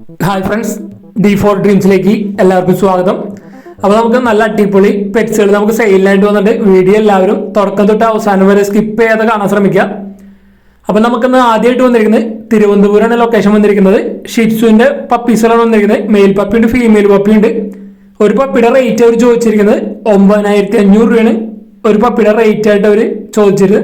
Hi friends D four ഡ്രീംസിലേക്ക് എല്ലാവർക്കും സ്വാഗതം. അപ്പോൾ നമുക്ക് നല്ല അടിപൊളി പെറ്റ്സുകൾ നമുക്ക് സെയിലിനായിട്ട് വന്നിട്ട് വീഡിയോ എല്ലാവരും തുടക്കം തൊട്ട് അവസാനം വരെ സ്കിപ്പ് ചെയ്യാതെ കാണാൻ ശ്രമിക്കുക. അപ്പോൾ നമുക്കിന്ന് ആദ്യമായിട്ട് വന്നിരിക്കുന്നത് തിരുവനന്തപുരമാണ് ലൊക്കേഷൻ വന്നിരിക്കുന്നത്. ഷിറ്റ്സുവിന്റെ പപ്പീസുകളാണ് വന്നിരിക്കുന്നത്. മെയിൽ പപ്പിയുണ്ട് ഫീമെയിൽ പപ്പിയുണ്ട് ഒരു പപ്പിയുടെ റേറ്റ് അവർ ചോദിച്ചിരിക്കുന്നത് ഒമ്പതിനായിരത്തി അഞ്ഞൂറ് രൂപയാണ്. ഒരു പപ്പിയുടെ റേറ്റ് ആയിട്ട് അവർ ചോദിച്ചത്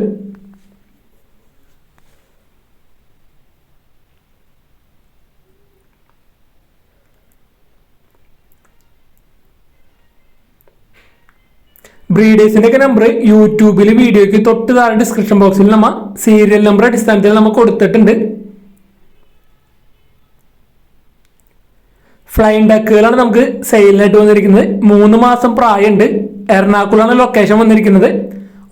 ബ്രീഡേഴ്സിന്റെ ഒക്കെ നമ്പർ യൂട്യൂബിൽ വീഡിയോയ്ക്ക് തൊട്ട് താഴെ ഡിസ്ക്രിപ്ഷൻ ബോക്സിൽ നമ്മ സീരിയൽ നമ്പർ അടിസ്ഥാനത്തിൽ നമ്മൾ കൊടുത്തിട്ടുണ്ട്. ഫ്ലൈൻ ഡക്കുകളാണ് നമുക്ക് സെയിലിനായിട്ട് വന്നിരിക്കുന്നത്. മൂന്ന് മാസം പ്രായമുണ്ട്. എറണാകുളമാണ് ലൊക്കേഷൻ വന്നിരിക്കുന്നത്.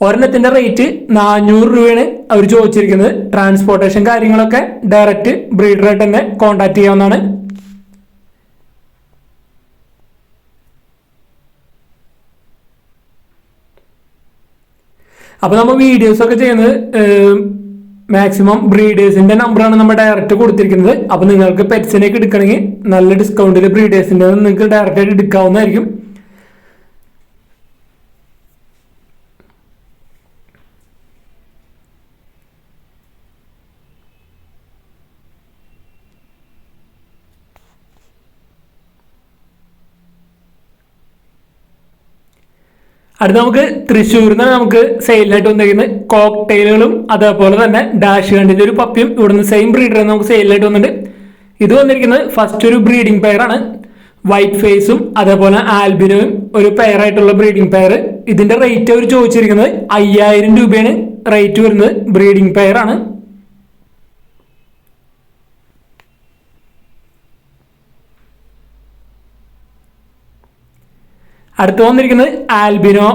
ഒരെണ്ണത്തിന്റെ റേറ്റ് നാനൂറ് രൂപയാണ് അവർ ചോദിച്ചിരിക്കുന്നത്. ട്രാൻസ്പോർട്ടേഷൻ കാര്യങ്ങളൊക്കെ ഡയറക്റ്റ് ബ്രീഡറായിട്ട് തന്നെ കോൺടാക്ട് ചെയ്യാവുന്നതാണ്. അപ്പോൾ നമ്മൾ വീഡിയോസ് ഒക്കെ ചെയ്യുന്നത് മാക്സിമം ബ്രീഡേഴ്സിന്റെ നമ്പറാണ് നമ്മൾ ഡയറക്റ്റ് കൊടുത്തിരിക്കുന്നത്. അപ്പോൾ നിങ്ങൾക്ക് പെറ്റ്സിനേക്ക് എടുക്കണമെങ്കിൽ നല്ല ഡിസ്കൗണ്ടിൽ ബ്രീഡേഴ്സിന്റെ നിങ്ങൾക്ക് ഡയറക്റ്റ് ആയിട്ട് എടുക്കാവുന്നതായിരിക്കും. അടുത്ത നമുക്ക് തൃശ്ശൂരിൽ നിന്ന് നമുക്ക് സെയിലിനായിട്ട് വന്നിരിക്കുന്ന കോക്ടെയിലുകളും അതേപോലെ തന്നെ ഡാഷ് കണ്ടിന്റെ ഒരു പപ്പിയും ഇവിടുന്ന് സെയിം ബ്രീഡർ നമുക്ക് സെയിലിനായിട്ട് വന്നിട്ടുണ്ട്. ഇത് വന്നിരിക്കുന്നത് ഫസ്റ്റ് ഒരു ബ്രീഡിംഗ് പെയറാണ് വൈറ്റ് ഫേസും അതേപോലെ ആൽബിനോയും ഒരു പെയറായിട്ടുള്ള ബ്രീഡിംഗ് പെയർ ഇതിന്റെ റേറ്റ് അവർ ചോദിച്ചിരിക്കുന്നത് അയ്യായിരം രൂപയാണ് റേറ്റ് വരുന്നത് ബ്രീഡിംഗ് പെയറാണ് അടുത്ത് വന്നിരിക്കുന്നത് ആൽബിനോ.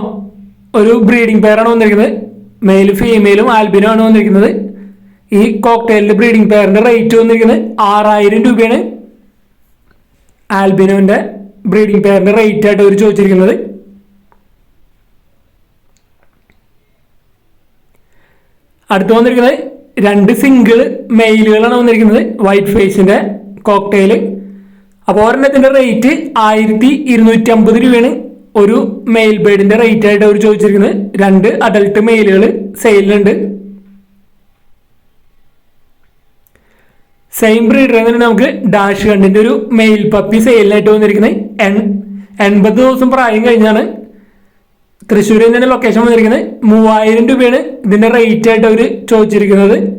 ഒരു ബ്രീഡിംഗ് പെയറാണ് വന്നിരിക്കുന്നത്. മെയിലും ഫീമെയിലും ആൽബിനോ ആണ് വന്നിരിക്കുന്നത്. ഈ കോക്ടെയിലിന്റെ ബ്രീഡിംഗ് പെയറിന്റെ റേറ്റ് വന്നിരിക്കുന്നത് ആറായിരം രൂപയാണ്. ആൽബിനോന്റെ ബ്രീഡിംഗ് പെയറിന്റെ റേറ്റ് ആയിട്ട് അവർ ചോദിച്ചിരിക്കുന്നത്. അടുത്ത് വന്നിരിക്കുന്നത് രണ്ട് സിംഗിൾ മെയിലുകളാണ് വന്നിരിക്കുന്നത്. വൈറ്റ് ഫേസിന്റെ കോക്ടെയിൽ അപ്പോൾ ഒരെണ്ണത്തിന്റെ റേറ്റ് ആയിരത്തി ഇരുന്നൂറ്റി അമ്പത് രൂപയാണ്. ഒരു മെയിൽ ബേഡിന്റെ റേറ്റ് ആയിട്ട് അവർ ചോദിച്ചിരിക്കുന്നത്. രണ്ട് അഡൽട്ട് മെയിലുകൾ സെയിലുണ്ട് സെയിം ബ്രീഡർ തന്നെ നമുക്ക് ഡാഷ് കണ്ടിന്റെ ഒരു മെയിൽ പപ്പി സെയിലിനായിട്ട് വന്നിരിക്കുന്നത്. എൺ എൺപത് ദിവസം പ്രായം കഴിഞ്ഞാണ് തൃശ്ശൂരിൽ തന്നെ ലൊക്കേഷൻ വന്നിരിക്കുന്നത്. മൂവായിരം രൂപയാണ് ഇതിന്റെ റേറ്റ് ആയിട്ട് അവർ ചോദിച്ചിരിക്കുന്നത്.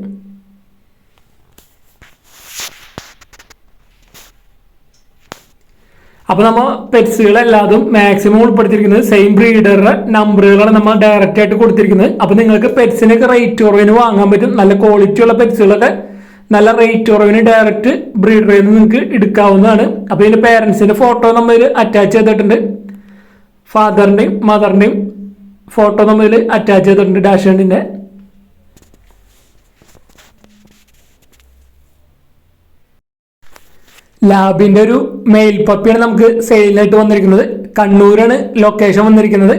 അപ്പോൾ നമ്മൾ പെറ്റ്സുകളെല്ലാതും മാക്സിമം ഉൾപ്പെടുത്തിയിരിക്കുന്നത് സെയിം ബ്രീഡറുടെ നമ്പറുകളാണ് നമ്മൾ ഡയറക്റ്റ് ആയിട്ട് കൊടുത്തിരിക്കുന്നത്. അപ്പോൾ നിങ്ങൾക്ക് പെറ്റ്സിനൊക്കെ റേറ്റ് കുറവിന് വാങ്ങാൻ പറ്റും. നല്ല ക്വാളിറ്റി ഉള്ള പെറ്റ്സുകളൊക്കെ നല്ല റേറ്റ് കുറവിന് ഡയറക്റ്റ് ബ്രീഡറിൽ നിന്ന് നിങ്ങൾക്ക് എടുക്കാവുന്നതാണ്. അപ്പോൾ ഇതിന്റെ പേരൻസിന്റെ ഫോട്ടോ നമ്മൾ അറ്റാച്ച് ചെയ്തിട്ടുണ്ട്. ഫാദറിന്റെയും മദറിന്റെയും ഫോട്ടോ നമ്മൾ അറ്റാച്ച് ചെയ്തിട്ടുണ്ട് ഡാഷ് ഡാഷണ്ടിന്റെ ലാബിന്റെ ഒരു മെയിൽ പപ്പിയാണ് നമുക്ക് സെയിലായിട്ട് വന്നിരിക്കുന്നത്. കണ്ണൂരാണ് ലൊക്കേഷൻ വന്നിരിക്കുന്നത്.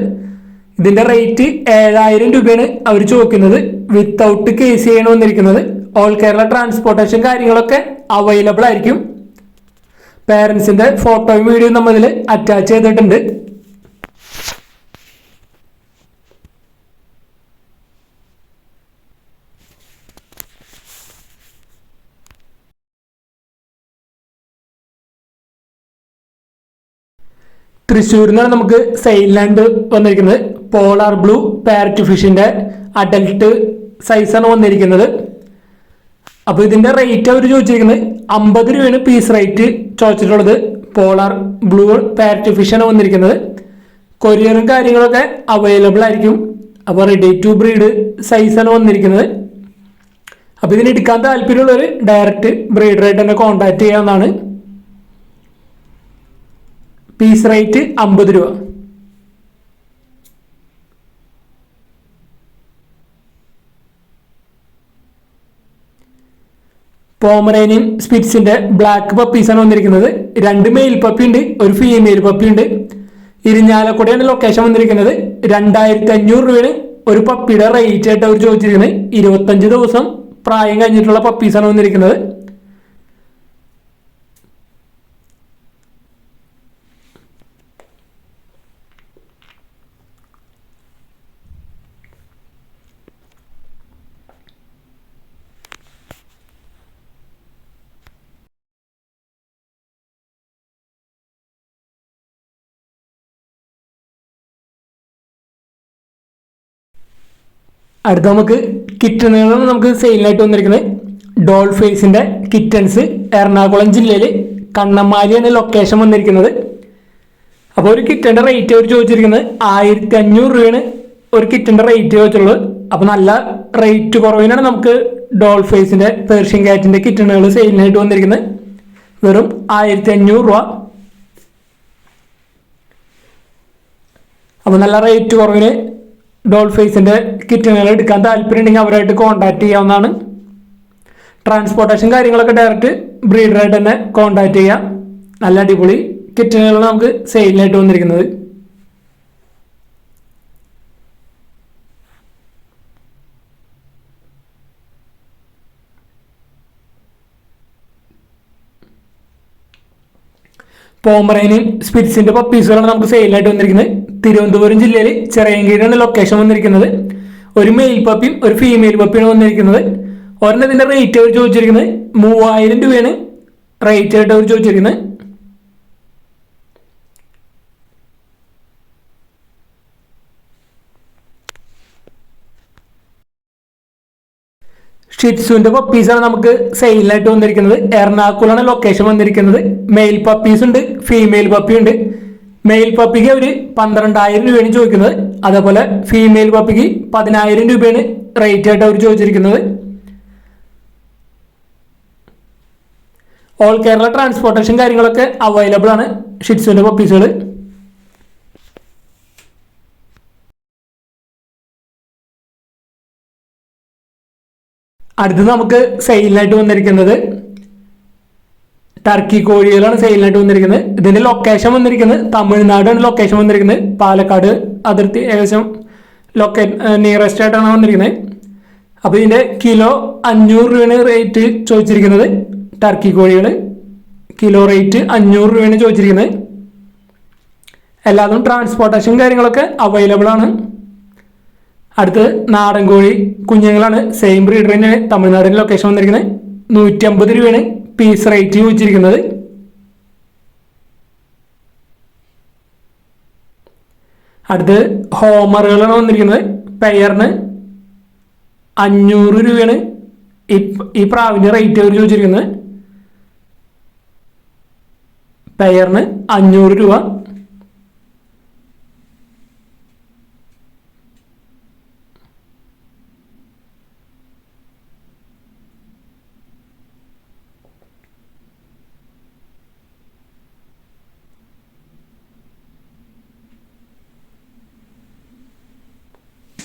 ഇതിന്റെ റേറ്റ് ഏഴായിരം രൂപയാണ് അവർ ചോദിക്കുന്നത്. വിത്തൗട്ട് കെ സി ആണ് വന്നിരിക്കുന്നത്. ഓൾ കേരള ട്രാൻസ്പോർട്ടേഷൻ കാര്യങ്ങളൊക്കെ അവൈലബിൾ ആയിരിക്കും. പേരൻസിന്റെ ഫോട്ടോയും വീഡിയോയും നമ്മളിൽ അറ്റാച്ച് ചെയ്തിട്ടുണ്ട്. തൃശ്ശൂരിൽ നിന്നാണ് നമുക്ക് സെയിലാൻഡ് വന്നിരിക്കുന്നത്. പോളാർ ബ്ലൂ പാരറ്റ് ഫിഷിന്റെ അഡൽട്ട് സൈസാണ് വന്നിരിക്കുന്നത്. അപ്പോൾ ഇതിന്റെ റേറ്റ് അവർ ചോദിച്ചിരിക്കുന്നത്. അമ്പത് രൂപയാണ് പീസ് റേറ്റ് ചോദിച്ചിട്ടുള്ളത്. പോളാർ ബ്ലൂ പാരറ്റ് ഫിഷാണ് വന്നിരിക്കുന്നത്. കൊറിയറും കാര്യങ്ങളൊക്കെ അവൈലബിൾ ആയിരിക്കും. അപ്പോൾ റെഡി ടു ബ്രീഡ് സൈസാണ് വന്നിരിക്കുന്നത്. അപ്പോൾ ഇതിന് എടുക്കാൻ താല്പര്യമുള്ളവർ ഡയറക്റ്റ് ബ്രീഡറായിട്ട് തന്നെ കോൺടാക്ട് ചെയ്യാവുന്നതാണ്. പീസ് റേറ്റ് അമ്പത് രൂപ. പോമറേനിയൻ സ്പിറ്റ്സിന്റെ ബ്ലാക്ക് പപ്പീസാണ് വന്നിരിക്കുന്നത്. രണ്ട് മെയിൽ പപ്പി ഉണ്ട് ഒരു ഫീമെയിൽ പപ്പി ഉണ്ട്. ഇരിഞ്ഞാലക്കുടയാണ് ലൊക്കേഷൻ വന്നിരിക്കുന്നത്. രണ്ടായിരത്തി അഞ്ഞൂറ് രൂപയാണ് ഒരു പപ്പിയുടെ റേറ്റ് ആയിട്ട് അവർ ചോദിച്ചിരിക്കുന്നത്. ഇരുപത്തഞ്ച് ദിവസം പ്രായം കഴിഞ്ഞിട്ടുള്ള പപ്പീസാണ് വന്നിരിക്കുന്നത്. അടുത്ത നമുക്ക് കിറ്റണുകളാണ് നമുക്ക് സെയിലായിട്ട് വന്നിരിക്കുന്നത്. ഡോൾ ഫേസിന്റെ കിറ്റൻസ് എറണാകുളം ജില്ലയിൽ കണ്ണമാലിയാണ് ലൊക്കേഷൻ വന്നിരിക്കുന്നത്. അപ്പോൾ ഒരു കിറ്റന്റെ റേറ്റ് അവർ ചോദിച്ചിരിക്കുന്നത് ആയിരത്തി അഞ്ഞൂറ് രൂപയാണ് ഒരു കിറ്റന്റെ റേറ്റ് ചോദിച്ചുള്ളത് അപ്പോൾ നല്ല റേറ്റ് കുറവിനാണ് നമുക്ക് ഡോൾ ഫേസിന്റെ പേർഷ്യൻ കാറ്റിന്റെ കിറ്റണുകൾ സെയിലിനായിട്ട് വന്നിരിക്കുന്നത്. വെറും ആയിരത്തി അഞ്ഞൂറ് രൂപ. അപ്പോൾ നല്ല റേറ്റ് കുറവിന് ഡോൾ ഫേസിന്റെ കിറ്റണുകൾ എടുക്കാൻ താല്പര്യം ഉണ്ടെങ്കിൽ അവരായിട്ട് കോൺടാക്ട് ചെയ്യാവുന്നതാണ്. ട്രാൻസ്പോർട്ടേഷൻ കാര്യങ്ങളൊക്കെ ഡയറക്റ്റ് ബ്രീഡറായിട്ട് തന്നെ കോൺടാക്ട് ചെയ്യാം. നല്ല അടിപൊളി കിറ്റുകളാണ് നമുക്ക് സെയിലിനായിട്ട് വന്നിരിക്കുന്നത്. പോമറേനിയും സ്പിറ്റ്സിന്റെ പപ്പീസുകളാണ് നമുക്ക് സെയിലായിട്ട് വന്നിരിക്കുന്നത്. തിരുവനന്തപുരം ജില്ലയിൽ ചെറിയങ്കീടാണ് ലൊക്കേഷൻ വന്നിരിക്കുന്നത്. ഒരു മെയിൽ പപ്പിയും ഒരു ഫീമെയിൽ പപ്പിയാണ് വന്നിരിക്കുന്നത്. ഒരെണ്ണത്തിന്റെ റേറ്റ് അവർ ചോദിച്ചിരിക്കുന്നത് മൂവായിരം രൂപയാണ്. റേറ്റ് ആയിട്ട് അവർ ചോദിച്ചിരിക്കുന്നത്. ഷിറ്റ്സുവിന്റെ പപ്പീസാണ് നമുക്ക് സെയിലായിട്ട് വന്നിരിക്കുന്നത്. എറണാകുളമാണ് ലൊക്കേഷൻ വന്നിരിക്കുന്നത്. മെയിൽ പപ്പീസ് ഉണ്ട് ഫീമെയിൽ പപ്പി ഉണ്ട്. മെയിൽ പപ്പിക്ക് അവർ പന്ത്രണ്ടായിരം രൂപയാണ് ചോദിക്കുന്നത്. അതേപോലെ ഫീമെയിൽ പപ്പിക്ക് പതിനായിരം രൂപയാണ് റേറ്റ് ആയിട്ട് അവർ ചോദിച്ചിരിക്കുന്നത്. ഓൾ കേരള ട്രാൻസ്പോർട്ടേഷൻ കാര്യങ്ങളൊക്കെ അവൈലബിൾ ആണ് ഷിറ്റ്സുവിന്റെ പപ്പീസുകൾ അടുത്ത് നമുക്ക് സെയിലിനായിട്ട് വന്നിരിക്കുന്നത് ടർക്കി കോഴികളാണ് സെയിലിനായിട്ട് വന്നിരിക്കുന്നത്. ഇതിന്റെ ലൊക്കേഷൻ വന്നിരിക്കുന്നത് തമിഴ്നാടാണ് ലൊക്കേഷൻ വന്നിരിക്കുന്നത്. പാലക്കാട് അതിർത്തി ഏകദേശം ലൊക്കേ നിയറസ്റ്റ് ആയിട്ടാണ് വന്നിരിക്കുന്നത്. അപ്പോൾ ഇതിന്റെ കിലോ അഞ്ഞൂറ് രൂപയാണ് റേറ്റ് ചോദിച്ചിരിക്കുന്നത്. ടർക്കി കോഴികൾ കിലോ റേറ്റ് അഞ്ഞൂറ് രൂപയാണ് ചോദിച്ചിരിക്കുന്നത്. എല്ലാതും ട്രാൻസ്പോർട്ടേഷൻ കാര്യങ്ങളൊക്കെ അവൈലബിൾ ആണ്. അടുത്ത് നാടൻ കോഴി കുഞ്ഞുങ്ങളാണ്. സെയിം ബ്രീഡർ തന്നെയാണ്. തമിഴ്നാടിന്റെ ലൊക്കേഷൻ വന്നിരിക്കുന്നത്. നൂറ്റി അമ്പത് രൂപയാണ് പീസ് റേറ്റ് ചോദിച്ചിരിക്കുന്നത് അടുത്ത് ഹോമറുകളാണ് വന്നിരിക്കുന്നത്. പെയറിന് അഞ്ഞൂറ് രൂപയാണ് ഈ പ്രാവിന്റെ റേറ്റ് അവർ ചോദിച്ചിരിക്കുന്നത്. പെയറിന് അഞ്ഞൂറ് രൂപ.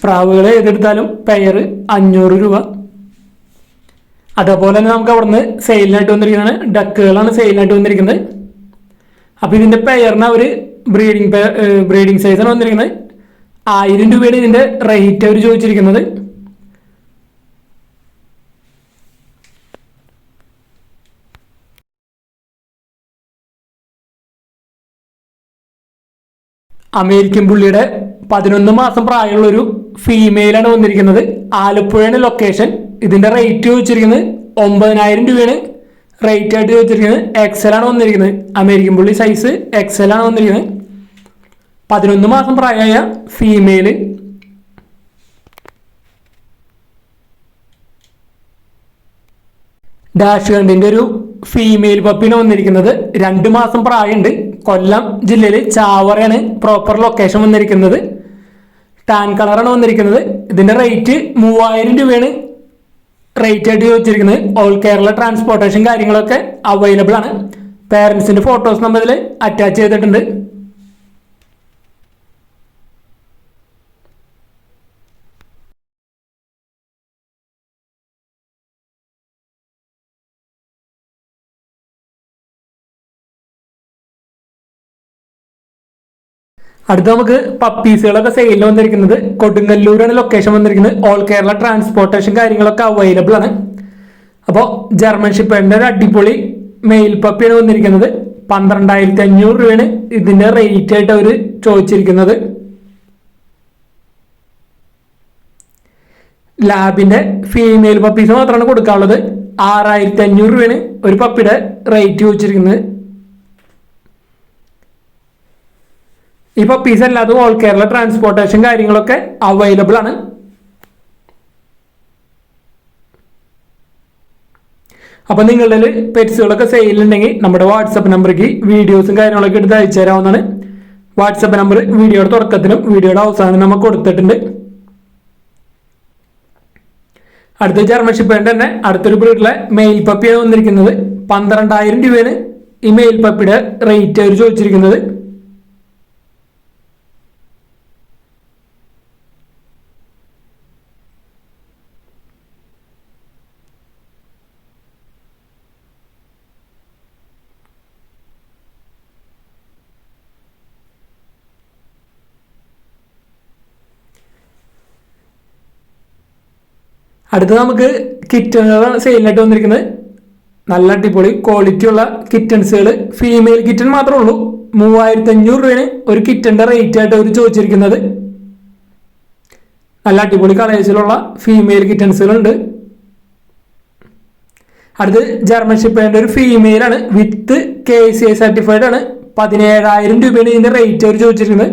പ്രാവുകൾ ഏതെടുത്താലും പെയർ അഞ്ഞൂറ് രൂപ. അതേപോലെ തന്നെ നമുക്ക് അവിടുന്ന് സെയിലിനായിട്ട് വന്നിരിക്കുന്നതാണ് ഡക്കുകളാണ് സെയിലിനായിട്ട് വന്നിരിക്കുന്നത്. അപ്പോൾ ഇതിന്റെ പെയറിന് അവർ ബ്രീഡിങ് ബ്രീഡിങ് സൈസാണ് വന്നിരിക്കുന്നത്. ആയിരം രൂപയാണ് ഇതിന്റെ റേറ്റ് അവർ ചോദിച്ചിരിക്കുന്നത്. അമേരിക്കൻ പുള്ളിയുടെ പതിനൊന്ന് മാസം പ്രായമുള്ള ഒരു ഫീമെയിലാണ് വന്നിരിക്കുന്നത്. ആലപ്പുഴയാണ് ലൊക്കേഷൻ ഇതിന്റെ റേറ്റ് ചോദിച്ചിരിക്കുന്നത് ഒമ്പതിനായിരം രൂപയാണ്. റേറ്റ് ആയിട്ട് ചോദിച്ചിരിക്കുന്നത് എക്സൽ ആണ് വന്നിരിക്കുന്നത്. അമേരിക്കൻ പുള്ളി സൈസ് എക്സൽ ആണ് വന്നിരിക്കുന്നത്. പതിനൊന്ന് മാസം പ്രായമായ ഫീമെയിൽ ഡാഷ് കണ്ടിന്റെ ഒരു ഫീമെയിൽ പപ്പിന് വന്നിരിക്കുന്നത്. രണ്ട് മാസം പ്രായമുണ്ട്. കൊല്ലം ജില്ലയിൽ ചാവറയാണ് പ്രോപ്പർ ലൊക്കേഷൻ വന്നിരിക്കുന്നത്. ടാൻ കളറാണ് വന്നിരിക്കുന്നത്. ഇതിന്റെ റേറ്റ് മൂവായിരം രൂപയാണ് റേറ്റ് ആയിട്ട് ചോദിച്ചിരിക്കുന്നത്. ഓൾ കേരള ട്രാൻസ്പോർട്ടേഷൻ കാര്യങ്ങളൊക്കെ അവൈലബിൾ ആണ്. പേരൻസിന്റെ ഫോട്ടോസ് നമ്മൾ ഇതിൽ അറ്റാച്ച് ചെയ്തിട്ടുണ്ട്. അടുത്ത നമുക്ക് പപ്പീസുകളൊക്കെ സെയിലിൽ വന്നിരിക്കുന്നത് കൊടുങ്ങല്ലൂരാണ് ലൊക്കേഷൻ വന്നിരിക്കുന്നത്. ഓൾ കേരള ട്രാൻസ്പോർട്ടേഷൻ കാര്യങ്ങളൊക്കെ അവൈലബിൾ ആണ്. അപ്പോൾ ജർമ്മൻ ഷിപ്പേറിന്റെ ഒരു അടിപൊളി മെയിൽ പപ്പിയാണ് വന്നിരിക്കുന്നത്. പന്ത്രണ്ടായിരത്തി അഞ്ഞൂറ് രൂപയാണ് ഇതിന്റെ റേറ്റ് ആയിട്ട് അവർ ചോദിച്ചിരിക്കുന്നത്. ലാബിന്റെ ഫീമെയിൽ പപ്പീസ് മാത്രമാണ് കൊടുക്കാനുള്ളത്. ആറായിരത്തി അഞ്ഞൂറ് രൂപയാണ് ഒരു പപ്പിയുടെ റേറ്റ് ചോദിച്ചിരിക്കുന്നത്. ഇപ്പോൾ പിസ അല്ലാതെ ഓൾ കേരള ട്രാൻസ്പോർട്ടേഷൻ കാര്യങ്ങളൊക്കെ അവൈലബിൾ ആണ്. അപ്പോൾ നിങ്ങളുടെ പെറ്റ്സുകളൊക്കെ സെയിലുണ്ടെങ്കിൽ നമ്മുടെ വാട്സപ്പ് നമ്പറേക്ക് വീഡിയോസും കാര്യങ്ങളൊക്കെ എടുത്ത് അയച്ചു തരാവുന്നതാണ്. വാട്സപ്പ് നമ്പർ വീഡിയോയുടെ തുടക്കത്തിലും വീഡിയോയുടെ അവസാനം നമ്മൾ കൊടുത്തിട്ടുണ്ട്. അടുത്ത ജർമ്മൻഷിപ്പേന്റെ തന്നെ അടുത്തൊരു ബ്രീഡിലെ മെയിൽ പപ്പിയാണ് വന്നിരിക്കുന്നത്. പന്ത്രണ്ടായിരം രൂപയാണ് ഈ മെയിൽ പപ്പിയുടെ റേറ്റ് അവർ ചോദിച്ചിരിക്കുന്നത്. അടുത്ത നമുക്ക് കിറ്റണുകളാണ് സെയിലിനായിട്ട് വന്നിരിക്കുന്നത്. നല്ല അടിപൊളി ക്വാളിറ്റി ഉള്ള കിറ്റൺസുകൾ ഫീമെയിൽ കിറ്റൺ മാത്രമേ ഉള്ളൂ. മൂവായിരത്തി അഞ്ഞൂറ് രൂപയാണ് ഒരു കിറ്റന്റെ റേറ്റ് ആയിട്ട് അവർ ചോദിച്ചിരിക്കുന്നത്. നല്ല അടിപൊളി കളേഴ്സിലുള്ള ഫീമെയിൽ കിറ്റൺസുകളുണ്ട് അടുത്ത് ജർമ്മൻ ഷിപ്പേന്റെ ഒരു ഫീമെയിൽ ആണ്. With K C I certified ആണ്. പതിനേഴായിരം രൂപയാണ് ഇതിന്റെ റേറ്റ് അവർ ചോദിച്ചിരിക്കുന്നത്.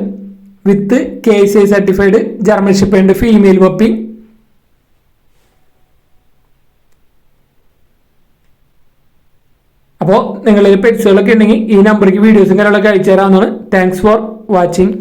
With K C I certified German ഷിപ്പേന്റെ female puppy അപ്പോൾ നിങ്ങളിൽ പെറ്റ്സുകളൊക്കെ ഉണ്ടെങ്കിൽ ഈ നമ്പറിലേക്ക് വീഡിയോസും കാര്യങ്ങളൊക്കെ അയച്ചു തരാവുന്നതാണ് താങ്ക്സ് ഫോർ വാച്ചിങ്